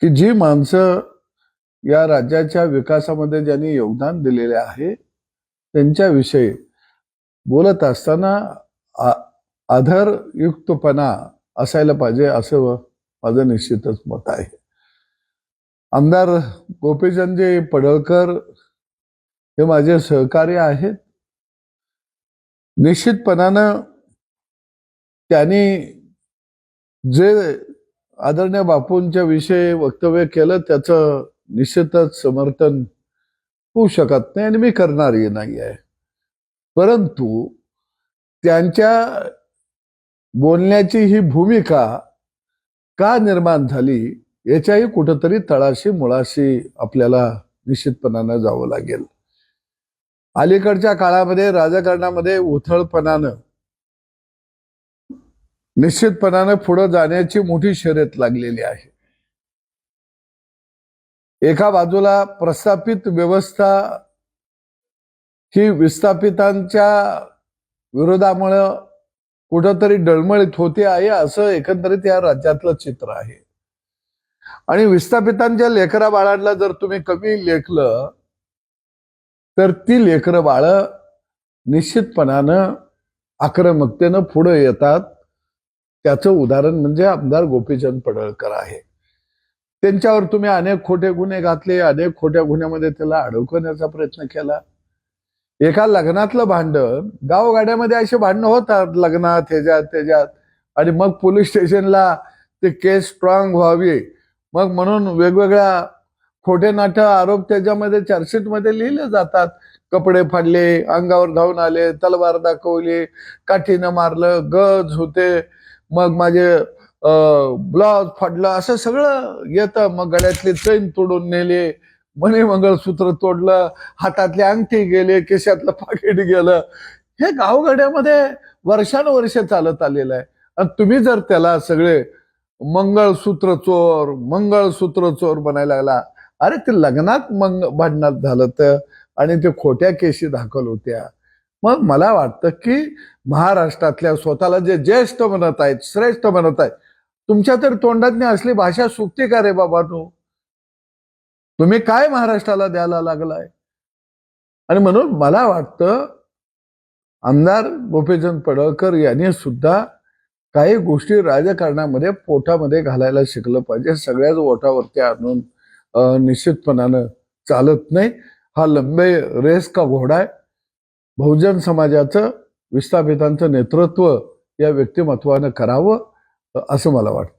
की जी माणसं या राज्याच्या विकासामध्ये ज्यांनी योगदान दिलेले आहे त्यांच्याविषयी बोलत असताना आ- आदरयुक्तपणा असायला पाहिजे असं माझं निश्चितच मत आहे. आमदार गोपीचंदजी पडळकर हे माझे सहकार्य आहेत. निश्चितपणानं त्यांनी जे आदरणीय बापूंच्या विषयी वक्तव्य केलं त्याचं निश्चितच समर्थन होऊ शकत नाही आणि मी करणारही नाही आहे. परंतु त्यांच्या बोलण्याची ही भूमिका का निर्माण झाली याच्याही कुठंतरी तळाशी मुळाशी आपल्याला निश्चितपणानं जावं लागेल. अलीकडच्या काळामध्ये राजकारणामध्ये उथळपणानं निश्चितपणानं पुढं जाण्याची मोठी शर्यत लागलेली आहे. एका बाजूला प्रस्थापित व्यवस्था ही विस्थापितांच्या विरोधामुळं कुठंतरी डळमळीत होते आहे असं एकंदरीत या राज्यातलं चित्र आहे. आणि विस्थापितांच्या लेकरा बाळांना जर तुम्ही कमी लेखलं तर ती लेकरं बाळ निश्चितपणानं आक्रमकतेनं पुढे येतात. त्याचं उदाहरण म्हणजे आमदार गोपीचंद पडळकर आहे. त्यांच्यावर तुम्ही अनेक खोटे गुन्हे घातले अनेक खोट्या गुन्ह्यामध्ये त्याला अडकवण्याचा प्रयत्न केला. एका लग्नातलं भांडण गावगाड्यामध्ये असे भांडणं होतात लग्नात ह्याच्यात त्याच्यात. आणि मग पोलीस स्टेशनला ते केस स्ट्रॉंग व्हावी. मग म्हणून वेगवेगळ्या खोटे नाट आरोप त्याच्यामध्ये चार्जशीटमध्ये लिहिले जातात. कपडे फाडले अंगावर धावून आले तलवार दाखवली काठीनं मारलं गज होते. मग माझे ब्लाउज फाडलं असं सगळं येतं. मग गळ्यातले चैन तोडून नेले. मणी मंगळसूत्र तोडलं. हातातले अंगठी गेले केशातलं पाकिट गेलं. हे गावगड्यामध्ये वर्षानुवर्ष चालत आलेलं आहे. आणि तुम्ही जर त्याला सगळे मंगळसूत्र चोर मंगळसूत्र चोर बनायला लागला. अरे ते लग्नात मंग भांडणात झालं तर. आणि ते खोट्या केशी दाखल होत्या. मग मला वाटतं की महाराष्ट्रातल्या स्वतःला जे ज्येष्ठ म्हणत आहेत श्रेष्ठ म्हणत आहेत तुमच्या तर तोंडातनी असली भाषा सुटते का रे बाबा तू? तुम्ही काय महाराष्ट्राला द्यायला लागलाय? आणि म्हणून मला वाटतं आमदार गोपीचंद पडळकर यांनी सुद्धा काही गोष्टी राजकारणामध्ये पोटामध्ये घालायला शिकलं पाहिजे. सगळ्याच ओठावरती आणून निश्चितपणानं चालत नाही. हा लंबे रेस का घोडा आहे? बहुजन समाजाचं विस्थापितांचं नेतृत्व या व्यक्तिमत्वानं करावं असं मला वाटतं.